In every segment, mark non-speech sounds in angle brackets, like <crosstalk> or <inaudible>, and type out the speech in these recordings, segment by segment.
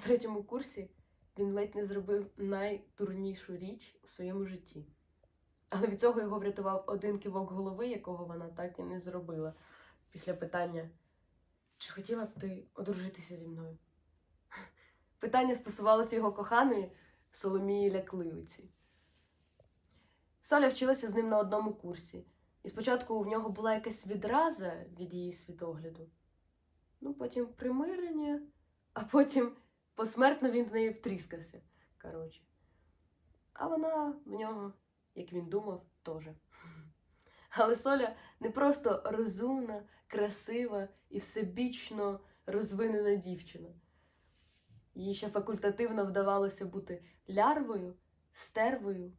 третьому курсі він ледь не зробив найдурнішу річ у своєму житті. Але від цього його врятував один кивок голови, якого вона так і не зробила після питання: чи хотіла б ти одружитися зі мною? Питання стосувалося його коханої Соломії Лякливиці. Соля вчилася з ним на одному курсі, і спочатку в нього була якась відраза від її світогляду. Ну, потім примирення, а потім посмертно він в неї втріскався. Коротше. А вона в нього, як він думав, теж. <laughs> Але Соля не просто розумна, красива і всебічно розвинена дівчина. Їй ще факультативно вдавалося бути лярвою, стервою,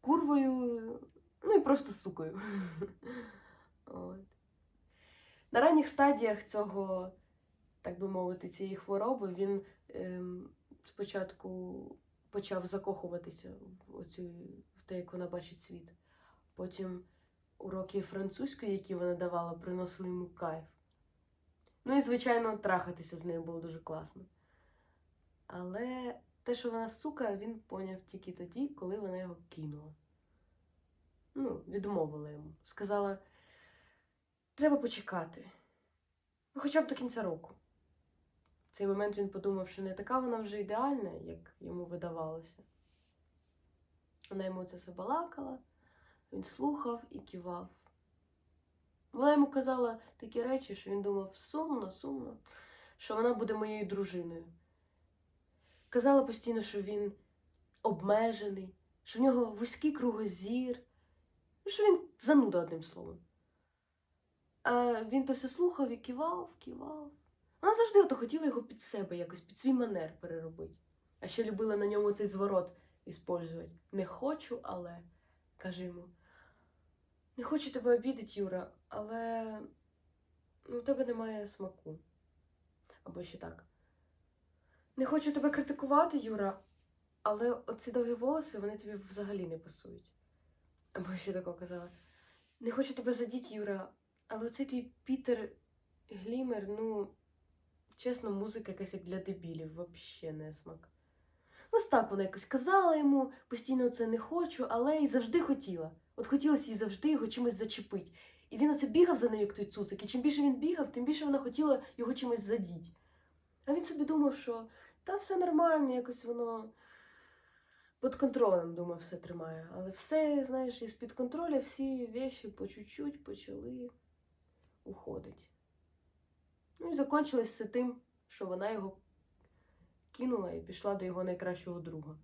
курвою, ну і просто сукою. <laughs> От. На ранніх стадіях цього, так би мовити, цієї хвороби він ем, спочатку почав закохуватися в, оцю, в те, як вона бачить світ. Потім уроки французької, які вона давала, приносили йому кайф. Ну і, звичайно, трахатися з нею було дуже класно. Але те, що вона сука, він поняв тільки тоді, коли вона його кинула. Ну, відмовила йому. Сказала: треба почекати. Ну, хоча б до кінця року. Цей момент він подумав, що не така вона вже ідеальна, як йому видавалося. Вона йому це все балакала, він слухав і кивав. Вона йому казала такі речі, що він думав сумно, сумно, що вона буде моєю дружиною. Казала постійно, що він обмежений, що в нього вузький кругозір, що він зануда одним словом. А він то все слухав і кивав, кивав. Вона завжди ото хотіла його під себе, якось під свій манер переробити. А ще любила на ньому цей зворот іспользувати. Не хочу, але каже йому. Не хочу тебе обідати, Юра, але ну, в тебе немає смаку. Або ще так. Не хочу тебе критикувати, Юра, але оці довгі волоси вони тобі взагалі не пасують. Або ще тако казала. Не хочу тебе задіти, Юра, але оцей твій Пітер Глімер, ну, чесно, музика якась як для дебілів, взагалі не смак. Ось так вона якось казала йому, постійно це не хочу, але й завжди хотіла. От хотілося їй завжди його чимось зачепити. І він оце бігав за нею, як той цуцик, і чим більше він бігав, тим більше вона хотіла його чимось задіти. А він собі думав, що та все нормально, якось воно під контролем, думав, все тримає. Але все, знаєш, із під контролю всі віші по чуть-чуть почали уходити. Ну і закінчилось все тим, що вона його кинула і пішла до його найкращого друга.